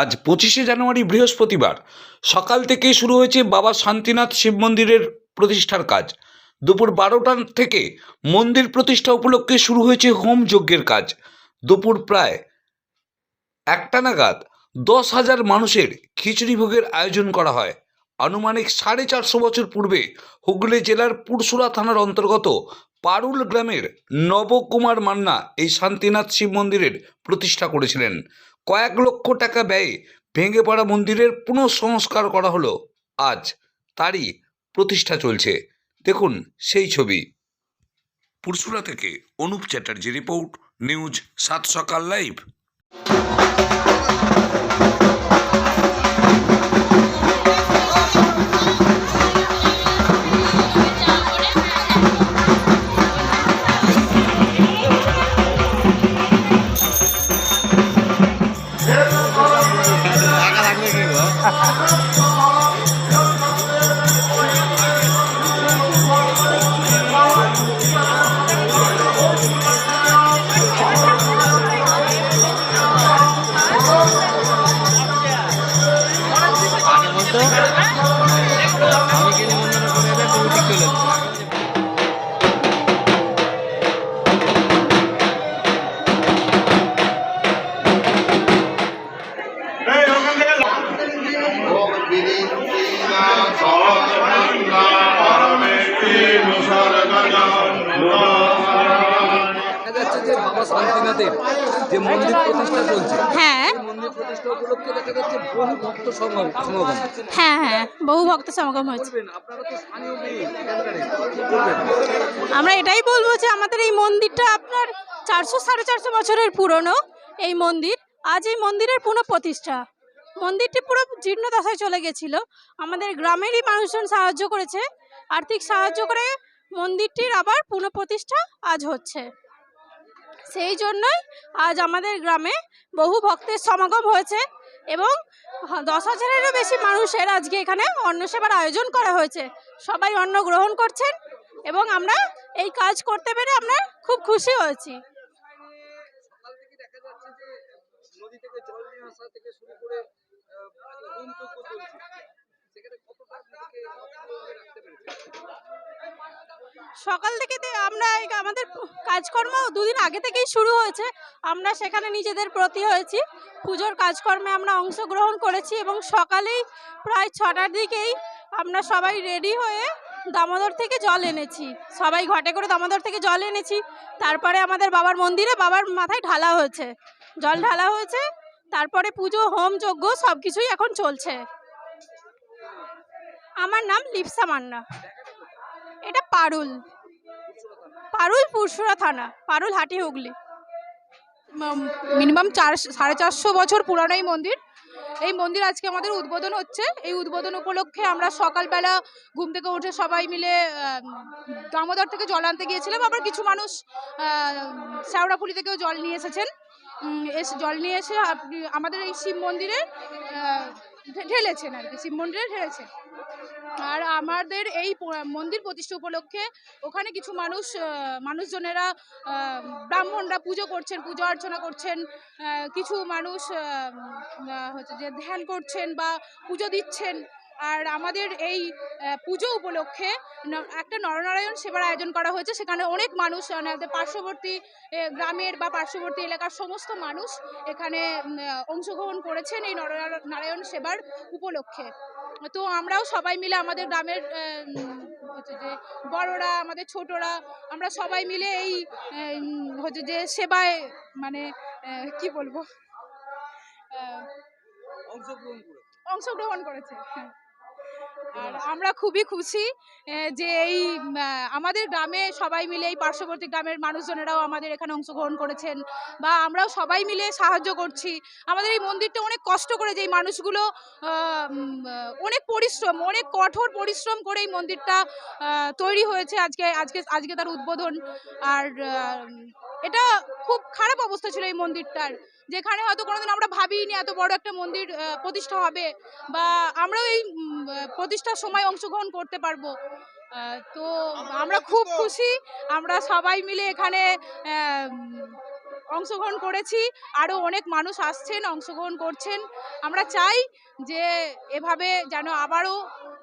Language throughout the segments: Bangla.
আজ পঁচিশে জানুয়ারি বৃহস্পতিবার। সকাল থেকে শুরু হয়েছে বাবা শান্তিনাথ শিব মন্দিরের প্রতিষ্ঠার কাজ। দুপুর বারোটা থেকে মন্দির প্রতিষ্ঠা উপলক্ষে শুরু হয়েছে হোম যজ্ঞের কাজ। দুপুর প্রায় একটা নাগাদ দশ হাজার মানুষের খিচুড়ি ভোগের আয়োজন করা হয়। আনুমানিক সাড়ে চারশো বছর পূর্বে হুগলি জেলার পুরসুরা থানার অন্তর্গত পারুল গ্রামের নবকুমার মান্না এই শান্তিনাথ শিব মন্দিরের প্রতিষ্ঠা করেছিলেন। কয়েক লক্ষ টাকা ব্যয়ে ভেঙে পড়া মন্দিরের পুনঃসংস্কার করা হলো। আজ তারই প্রতিষ্ঠা চলছে। দেখুন সেই ছবি। পুরসুরা থেকে অনুপ চ্যাটার্জি রিপোর্ট, নিউজ সাত সকাল লাইভ। শান্তিনাথের যে মন্দির প্রতিষ্ঠা চলছে হ্যাঁ। মন্দির প্রতিষ্ঠা উপলক্ষে দেখা যাচ্ছে বহু ভক্ত সমাগম সমাগম। হ্যাঁ হ্যাঁ বহু ভক্ত সমাগম হয়েছে। আমরা এটাই বলব যে আমাদের এই মন্দিরটা আপনার চারশো সাড়ে চারশো বছরের পুরনো এই মন্দির। আজ এই মন্দিরের পুনঃপ্রতিষ্ঠা। মন্দিরটি পুরো জীর্ণ দশায় চলে গেছিল। আমাদের গ্রামেরই মানুষজন সাহায্য করেছে। আর্থিক সাহায্য করে মন্দিরটির আবার পুনঃপ্রতিষ্ঠা আজ হচ্ছে। সেই জন্যই আজ আমাদের গ্রামে বহু ভক্তের সমাগম হয়েছে এবং দশ হাজারেরও বেশি মানুষের আজকে এখানে অন্ন সেবার আয়োজন করা হয়েছে। সবাই অন্ন গ্রহণ করছেন এবং আমরা এই কাজ করতে পেরে আমরা খুব খুশি হয়েছি। নদী থেকে জল নিয়ে আসা থেকে শুরু করে আহ, হোম যজ্ঞ চলছে সেখানে কতটা নিজেকে অক্ষতভাবে রাখতে পেরেছে সকাল থেকে আমরা আমাদের কাজকর্ম দুদিন আগে থেকেই শুরু হয়েছে। আমরা সেখানে নিজেদের প্রতি হয়েছি। পুজোর কাজকর্মে আমরা অংশগ্রহণ করেছি এবং সকালেই প্রায় ছটার দিকেই আমরা সবাই রেডি হয়ে দামোদর থেকে জল এনেছি। সবাই ঘটে করে দামোদর থেকে জল এনেছি। তারপরে আমাদের বাবার মন্দিরে বাবার মাথায় ঢালা হয়েছে। জল ঢালা হয়েছে। তারপরে পুজো, হোম, যজ্ঞ সব কিছুই এখন চলছে। আমার নাম লিপসা মান্না। এটা পারুল। পারুল পুরসুরা থানা, পারুল হাটি হুগলি। মিনিমাম চার, সাড়ে চারশো বছর পুরানো এই মন্দির। এই মন্দির আজকে আমাদের উদ্বোধন হচ্ছে। এই উদ্বোধন উপলক্ষে আমরা সকালবেলা ঘুম থেকে উঠে সবাই মিলে দামোদর থেকে জল আনতে গিয়েছিলাম। আবার কিছু মানুষ শ্যাওড়াফুলি থেকেও জল নিয়ে এসেছেন। এসে, জল নিয়ে এসে আমাদের এই শিব মন্দিরে ঢেলেছেন আর কি, শিব মন্দিরে ঢেলেছেন। আর আমাদের এই মন্দির প্রতিষ্ঠা উপলক্ষে ওখানে কিছু মানুষ মানুষজনেরা ব্রাহ্মণরা পুজো করছেন, পুজো অর্চনা করছেন কিছু মানুষ হচ্ছে যে ধ্যান করছেন বা পুজো দিচ্ছেন। আর আমাদের এই পুজো উপলক্ষে একটা নরনারায়ণ সেবার আয়োজন করা হয়েছে। সেখানে অনেক মানুষ মানে আমাদের পার্শ্ববর্তী গ্রামের বা পার্শ্ববর্তী এলাকার সমস্ত মানুষ এখানে অংশগ্রহণ করেছেন এই নরনারায়ণ সেবার উপলক্ষে। তো আমরাও সবাই মিলে আমাদের গ্রামের হচ্ছে যে বড়রা আমাদের ছোটরা আমরা সবাই মিলে এই হচ্ছে যে সেবায় মানে কি বলব? অংশগ্রহণ করেছে হ্যাঁ। আর আমরা খুবই খুশি যে এই আমাদের গ্রামে সবাই মিলে এই পার্শ্ববর্তী গ্রামের মানুষজনেরাও আমাদের এখানে অংশগ্রহণ করেছেন বা আমরাও সবাই মিলে সাহায্য করছি। আমাদের এই মন্দিরটা অনেক কষ্ট করে যে এই মানুষগুলো অনেক পরিশ্রম অনেক কঠোর পরিশ্রম করে এই মন্দিরটা তৈরি হয়েছে আজকে আজকে আজকে তার উদ্বোধন। আর এটা খুব খারাপ অবস্থা ছিল এই মন্দিরটার। যেখানে হয়তো কোনোদিন আমরা ভাবিনি এত বড় একটা মন্দির প্রতিষ্ঠা হবে বা আমরাও এই প্রতিষ্ঠার সময় অংশগ্রহণ করতে পারব। তো আমরা খুব খুশি আমরা সবাই মিলে এখানে অংশগ্রহণ করেছি। আরও অনেক মানুষ আসছেন অংশগ্রহণ করছেন। আমরা চাই যে এভাবে যেন আবারও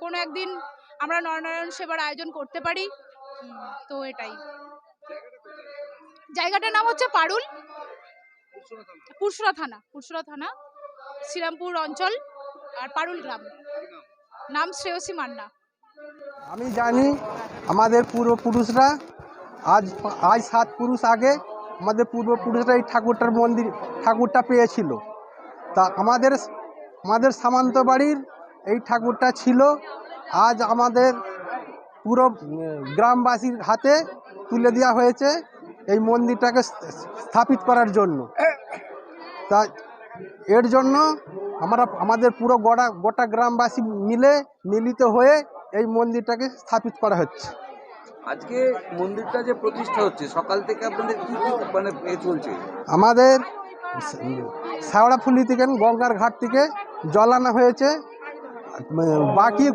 কোনো একদিন আমরা নরনারায়ণ সেবার আয়োজন করতে পারি। তো এটাই। জায়গাটার নাম হচ্ছে পারুল। পুরসুরা থানা? পুরসুরা থানা শ্রীরামপুর অঞ্চল আর পারুল গ্রাম। নাম নাম শ্রেয়সী মান্না। আমি জানি আমাদের পূর্বপুরুষরা আজ আজ সাত পুরুষ আগে আমাদের পূর্বপুরুষরা এই ঠাকুরটার মন্দির ঠাকুরটা পেয়েছিল। তা আমাদের আমাদের সামন্ত বাড়ির এই ঠাকুরটা ছিল। আজ আমাদের পুরো গ্রামবাসীর হাতে তুলে দেওয়া হয়েছে এই মন্দিরটাকে স্থাপিত করার জন্য। তা এর জন্য আমরা আমাদের পুরো গোটা গোটা গ্রামবাসী মিলে মিলিত হয়ে এই মন্দিরটাকে স্থাপিত করা হচ্ছে। আজকে মন্দিরটা যে প্রতিষ্ঠা হচ্ছে সকাল থেকে আপনাদের কি মানে চলছে? আমাদের শ্যাওড়াফুলি থেকে গঙ্গার ঘাট থেকে জল আনা হয়েছে। বাকি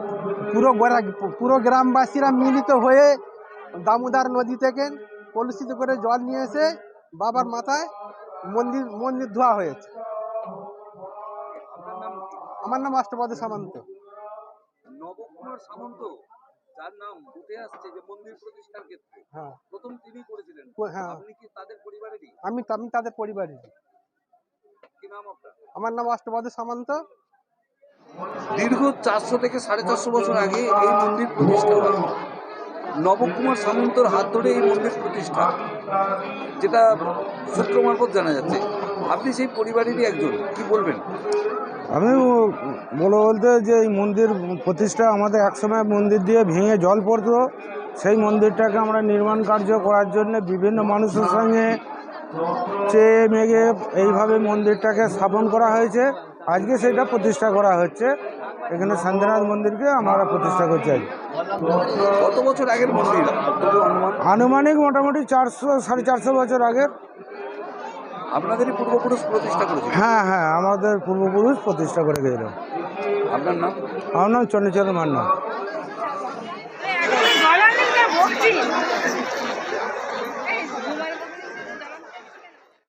পুরো গোড়া- পুরো গ্রামবাসীরা মিলিত হয়ে দামোদার নদী থেকে কলুষিত করে জল নিয়ে এসে বাবার মাথায় মন্দির মন্দির ধোয়া হয়েছে। আপনার নাম আমার নাম অষ্টপদ সামন্ত। নবকুমার সামন্ত যার নাম উঠে আসছে যে মন্দির প্রতিষ্ঠার ক্ষেত্রে। হ্যাঁ। প্রথম তিনি করেছিলেন। হ্যাঁ। আপনি কি তাদের পরিবারেরই? আমি আমি তাদের পরিবারের কি নাম আপনার? আমার নাম অষ্টপদ সামন্ত। দীর্ঘ চারশো থেকে সাড়ে চারশো বছর আগে এই মন্দির প্রতিষ্ঠা হয়। নবকুমার সামন্তর হাত ধরে এই মন্দির প্রতিষ্ঠা, যেটা সূত্র মারফত জানা যাচ্ছে। আপনি সেই পরিবারেরই একজন, কি বলবেন? আমি বলব বলতে যে এই মন্দির প্রতিষ্ঠা আমাদের একসময় মন্দির দিয়ে ভেঙে জল পড়তো, সেই মন্দিরটাকে আমরা নির্মাণ কার্য করার জন্য বিভিন্ন মানুষের সঙ্গে চেয়ে মেঘে এইভাবে মন্দিরটাকে স্থাপন করা হয়েছে। আজকে সেটা প্রতিষ্ঠা করা হচ্ছে। এখানে শান্তিনাথ মন্দিরকে আমরা প্রতিষ্ঠা করতে চাই। কত বছর আগের মন্দির? আনুমানিক মোটামুটি চারশো সাড়ে চারশো বছর আগের। আপনাদেরই পূর্বপুরুষ প্রতিষ্ঠা করেছিল? হ্যাঁ হ্যাঁ আমাদের পূর্বপুরুষ প্রতিষ্ঠা করে গেছিল। আপনার নাম? আমার নাম চন্দ্রচরণ মান্না।